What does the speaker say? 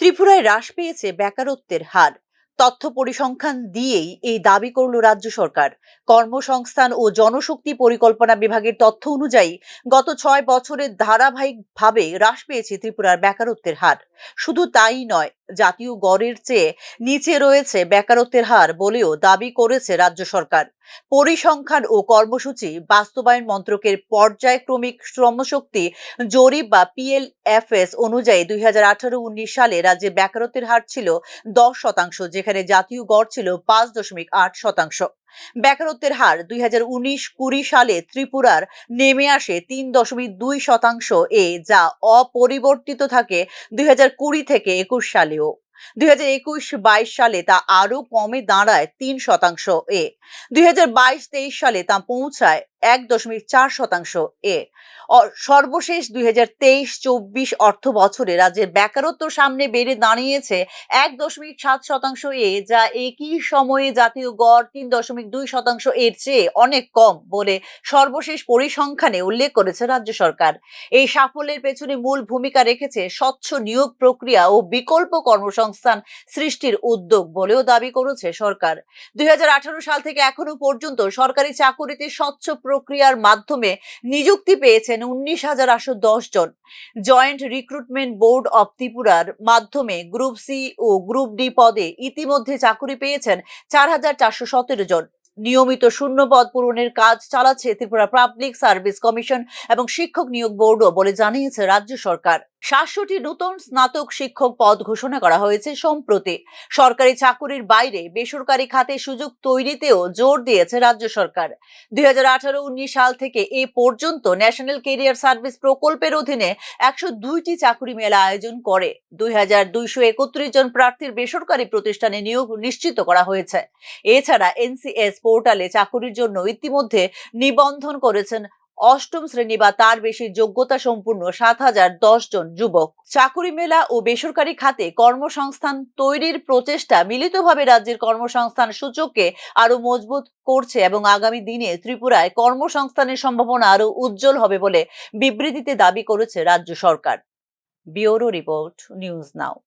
ত্রিপুরায় হ্রাস পেয়েছে বেকারত্বের হার। তথ্য পরিসংখ্যান দিয়েই এই দাবি করল রাজ্য সরকার। কর্মসংস্থান ও জনশক্তি পরিকল্পনা বিভাগের তথ্য অনুযায়ী গত ছয় বছরের ধারাবাহিকভাবে হ্রাস পেয়েছে ত্রিপুরার বেকারত্বের হার। শুধু তাই নয় জাতীয় গড়ের চেয়ে নিচে রয়েছে বেকারত্বের হার বলেও দাবি করেছে রাজ্য সরকার। পরিসংখ্যান ও কর্মসূচি বাস্তবায়ন মন্ত্রকের পর্যায়ক্রমিক শ্রমশক্তি জরিপ বা পিএলএফএস অনুযায়ী দুই হাজার আঠারো উনিশ সালে রাজ্যে বেকারত্বের হার ছিল দশ শতাংশ, যেখানে জাতীয় গড় ছিল পাঁচ দশমিক আট শতাংশ। বেকারত্বের হার দুই হাজার উনিশ কুড়ি সালে ত্রিপুরার নেমে আসে তিন দশমিক দুই শতাংশ এ, যা অপরিবর্তিত থাকে দুই হাজার কুড়ি থেকে একুশ সালেও। দুই হাজার একুশ বাইশ সালে তা আরও কমে দাঁড়ায় তিন শতাংশ এ। দুই হাজার বাইশ তেইশ সালে তা পৌঁছায় এক দশমিক চার শতাংশ এ। সর্বশেষ দুই হাজার তেইশ চব্বিশ অর্থ বছরে রাজ্যের বেকারত্ব সামনে বেড়ে দাঁড়িয়েছে এক দশমিক সাত শতাংশ এ, যা একই সময়ে জাতীয় গড় তিন দশমিক দুই শতাংশ এর চেয়ে অনেক কম বলে সর্বশেষ পরিসংখ্যানে উল্লেখ করেছে রাজ্য সরকার। এই সাফল্যের পেছনে মূল ভূমিকা রেখেছে স্বচ্ছ নিয়োগ প্রক্রিয়া ও বিকল্প কর্মসংস্থান সৃষ্টির উদ্যোগ বলেও দাবি করেছে সরকার। দুই হাজার আঠারো সাল থেকে এখনও পর্যন্ত সরকারি চাকুরিতে স্বচ্ছ প্রক্রিয়ার মাধ্যমে নিযুক্তি পেয়েছেন উনিশ হাজার আটশো দশ জন। জয়েন্ট রিক্রুটমেন্ট বোর্ড অব ত্রিপুরার মাধ্যমে গ্রুপ সি ও গ্রুপ ডি পদে ইতিমধ্যে চাকুরি পেয়েছেন চার হাজার চারশো সতেরো জন। নিয়মিত শূন্য পদ পূরণের কাজ চালাচ্ছে ত্রিপুরা পাবলিক সার্ভিস কমিশন এবং শিক্ষক নিয়োগ বোর্ডও বলে জানিয়েছে রাজ্য সরকার। সাতশোটি নতুন স্নাতক শিক্ষক পদ ঘোষণা করা হয়েছে সম্প্রতি। সরকারি চাকুরির বাইরে বেসরকারি খাতে সুযোগ তৈরিতেও জোর দিয়েছে রাজ্য সরকার। দুই হাজার আঠারো উনিশ সাল থেকে এ পর্যন্ত ন্যাশনাল কেরিয়ার সার্ভিস প্রকল্পের অধীনে একশো দুইটি চাকুরি মেলা আয়োজন করে। দুই হাজার দুইশো একত্রিশ জন প্রার্থীর বেসরকারি প্রতিষ্ঠানে নিয়োগ নিশ্চিত করা হয়েছে। এছাড়া এনসিএস পোর্টালে চাকুরির জন্য ইতিমধ্যে নিবন্ধন করেছেন অষ্টম শ্রেণি বা তার বেশি যোগ্যতা সম্পূর্ণ সাত হাজার দশ জন যুবক। চাকুরি মেলা ও বেসরকারি খাতে কর্মসংস্থান তৈরির প্রচেষ্টা মিলিতভাবে রাজ্যের কর্মসংস্থান সূচককে আরও মজবুত করছে এবং আগামী দিনে ত্রিপুরায় কর্মসংস্থানের সম্ভাবনা আরও উজ্জ্বল হবে বলে বিবৃতিতে দাবি করেছে রাজ্য সরকার। Bureau report, news now.